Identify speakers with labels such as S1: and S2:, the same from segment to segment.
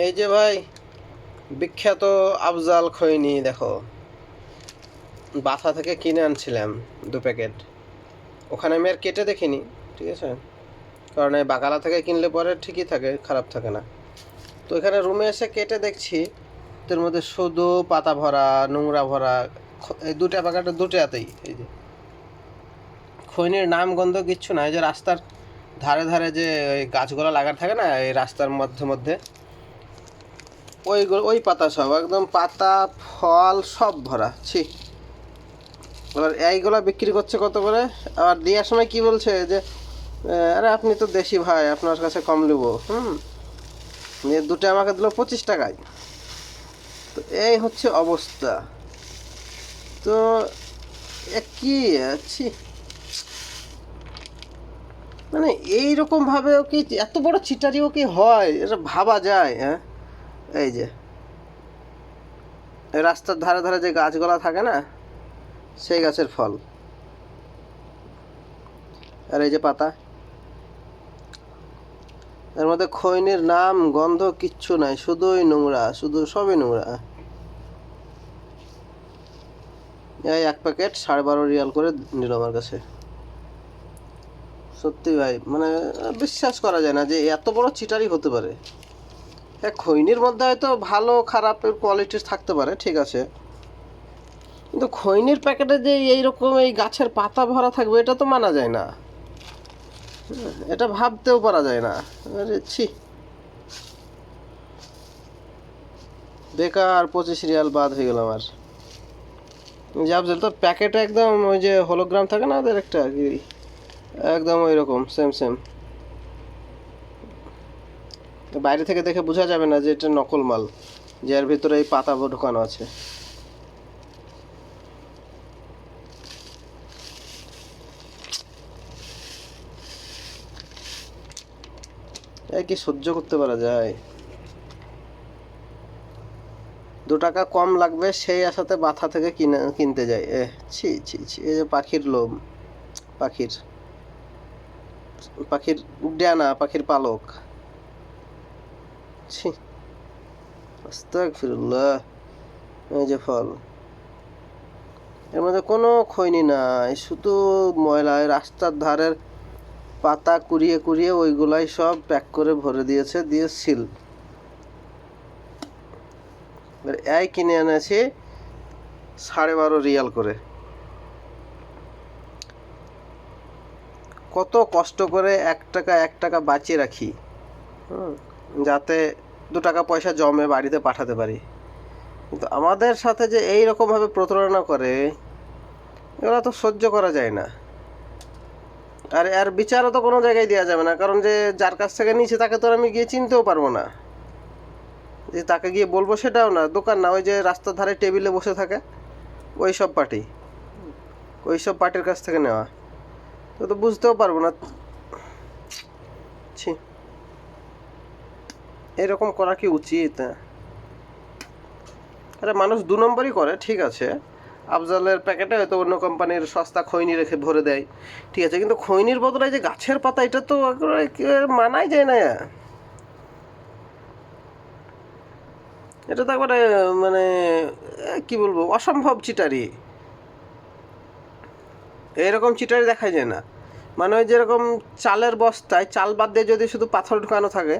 S1: এই যে ভাই, বিখ্যাত আফজাল খৈনি, দেখো। বাথা থেকে কিনে আনছিলাম দু প্যাকেট। ওখানে আমি আর কেটে দেখিনি, ঠিক আছে? কারণ এই বাকালা থেকে কিনলে পরে ঠিকই থাকে, খারাপ থাকে না। তো এখানে রুমে এসে কেটে দেখছি তোর মধ্যে শুধু পাতা ভরা, নোংরা ভরা এই দুটা প্যাকেটের দুটাতেই এই যে। খৈনির নাম গন্ধ কিচ্ছু না এই যে রাস্তার ধারে ধারে যে ওই গাছগুলো লাগানো থাকে না, এই রাস্তার মধ্যে মধ্যে ওইগুলো, ওই পাতা সব, একদম পাতা, ফল, সব ভরা, ছি। এবার এইগুলো বিক্রি করছে কত করে? আবার দেওয়ার সময় কি বলছে যে আরে আপনি তো দেশি ভাই, আপনার কাছে কম নেব, হুম? দুটো আমাকে দিল পঁচিশ টাকায়। তো এই হচ্ছে অবস্থা। তো কি আছি মানে এইরকম ভাবেও কি, এত বড় চিটারিও কি হয়? এটা ভাবা যায় হ্যাঁ? এই যে। রাস্তার ধারে ধারে যে গাছগুলা থাকে না, সেই গাছের ফল। আর এই যে পাতা। এর মধ্যে খৈনির নাম, গন্ধ কিচ্ছু নাই, শুধুই নোংরা, শুধু সবই নোংরা। এই এক প্যাকেট সাড়ে বারো রিয়াল করে নিল আমার কাছে। সত্যি ভাই মানে বিশ্বাস করা যায় না যে এত বড় চিটারি হতে পারে। খৈনির মধ্যে হয়তো ভালো খারাপের কোয়ালিটির থাকতে পারে ঠিক আছে। কিন্তু খৈনির প্যাকেটে যে এইরকম এই গাছের পাতা ভরা থাকবে এটা তো মানা যায় না। হ্যাঁ, এটা ভাবতেও পারা যায় না। ছি। বেকার পঁচিশ রিয়াল বাদ হয়ে গেল আমার। জাবজেল তো প্যাকেটে একদম ওই যে হলোগ্রাম থাকে না ওদের একটা একদম ওই রকম সেম সেম বাইরে থেকে দেখে বোঝা যাবে না যে এটা নকল মাল, যে এর ভিতরে এই পাতা ঢোকানো আছে। কি সহ্য করতে পারা যায়? দু টাকা কম লাগবে, সেই আশাতে মাথা থেকে কিনে, কিনতে যায়। এ ছি ছি ছি, এই যে পাখির লোম, পাখির পাখির ডানা পাখির পালক। ছি। এই যে ফল। এর মধ্যে কোনো খৈনি নাই শুধু ময়লা রাস্তার ধারের পাতা কুড়িয়ে কুড়িয়ে ওইগুলাই সব প্যাক করে ভরে দিয়েছে দিয়ে সিল। এই কিনে এনেছি সাড়ে বারো রিয়াল করে। কত কষ্ট করে এক টাকা এক টাকা বাঁচিয়ে রাখি। হুম, যাতে দু টাকা পয়সা জমে বাড়িতে পাঠাতে পারি। কিন্তু আমাদের সাথে যে এই রকমভাবে প্রতারণা করে, এগুলো তো সহ্য করা যায় না। আর এর বিচারও তো কোনো জায়গায় দেওয়া যাবে না, কারণ যে যার কাছ থেকে নিয়েছে তাকে তো আর আমি গিয়ে চিনতেও পারব না। যে তাকে গিয়ে বলব সেটাও না, দোকান না, ওই যে রাস্তার ধারে টেবিলে বসে থাকে, ওই সব পার্টি। ওই সব পার্টির কাছ থেকে নেওয়া। তো তো বুঝতেও পারব না। ছি। এরকম করা কি উচিত? আরে মানুষ দু নম্বরই করে, ঠিক আছে। আফজালের প্যাকেটে হয়তো অন্য কোম্পানির সস্তা খৈনি রেখে ভরে দেয়। ঠিক আছে, কিন্তু খৈনির বদলে যে গাছের পাতা, এটা তো মানাই যায় না। এটা তো একবারে মানে কি বলব, অসম্ভব চিটারি। এরকম চিটারি দেখা যায় না। মানে ওই যেরকম চালের বস্তায়, চাল বাদ দিয়ে যদি শুধু পাথর ঢুকানো থাকে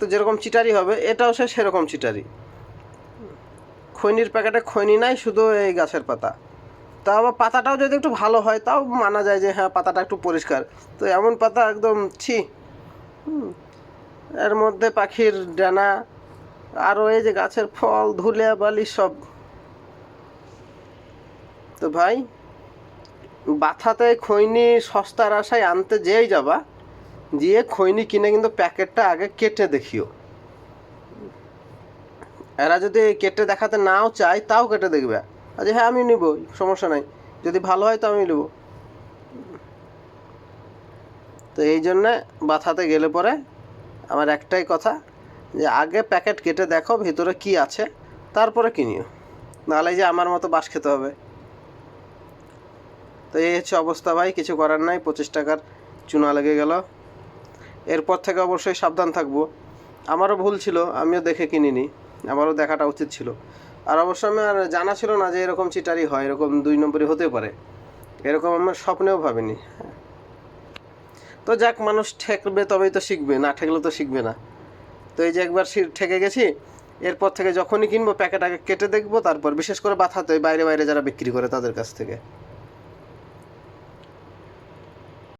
S1: তো যেরকম চিটারি হবে, এটাও সে সেরকম চিটারি। খৈনির প্যাকেটে খৈনি নাই, শুধু এই গাছের পাতা। তা আবার পাতাটাও যদি একটু ভালো হয়, তাও মানা যায় যে হ্যাঁ পাতাটা একটু পরিষ্কার। তো এমন পাতা একদম, ছি। এর মধ্যে পাখির ডানা আরও এই যে গাছের ফল ধুলে বালি সব। তো ভাই, বাথাতে খৈনি সস্তার আশায় আনতে যেই যাবা গিয়ে খৈনি কিনে কিন্তু প্যাকেটটা আগে কেটে দেখিও। এরা যদি কেটে দেখাতে নাও চায়, তাও কেটে দেখবে। আজ হ্যাঁ আমি নিব, সমস্যা নাই। যদি ভালো হয়, তো আমি নেব। তো এই জন্যে বাথাতে গেলে পরে আমার একটাই কথা, যে আগে প্যাকেট কেটে দেখো ভিতরে কি আছে, তারপরে কিনিও। নাহলে যে আমার মতো বাস খেতে হবে। তো এই হচ্ছে অবস্থা ভাই, কিছু করার নাই, পঁচিশ টাকার চুনা লেগে গেল। এরপর থেকে অবশ্যই সাবধান থাকব। আমারও ভুল ছিল, আমিও দেখে কিনিনি। আমারও দেখাটা উচিত ছিল। আর অবশ্য আমার জানা ছিল না যে এরকম চিটারি হয়, এরকম দুই নম্বরই হতে পারে। এরকম আমার স্বপ্নেও ভাবিনি। তো যাক, মানুষ ঠেকবে তবেই তো শিখবে, না ঠেকলে তো শিখবে না। তো এই যে একবার ঠেকে গেছি, এরপর থেকে যখনই কিনবো, প্যাকেট আগে কেটে দেখব, তারপর বিশেষ করে বাথাতে বাইরে বাইরে যারা বিক্রি করে তাদের কাছ থেকে।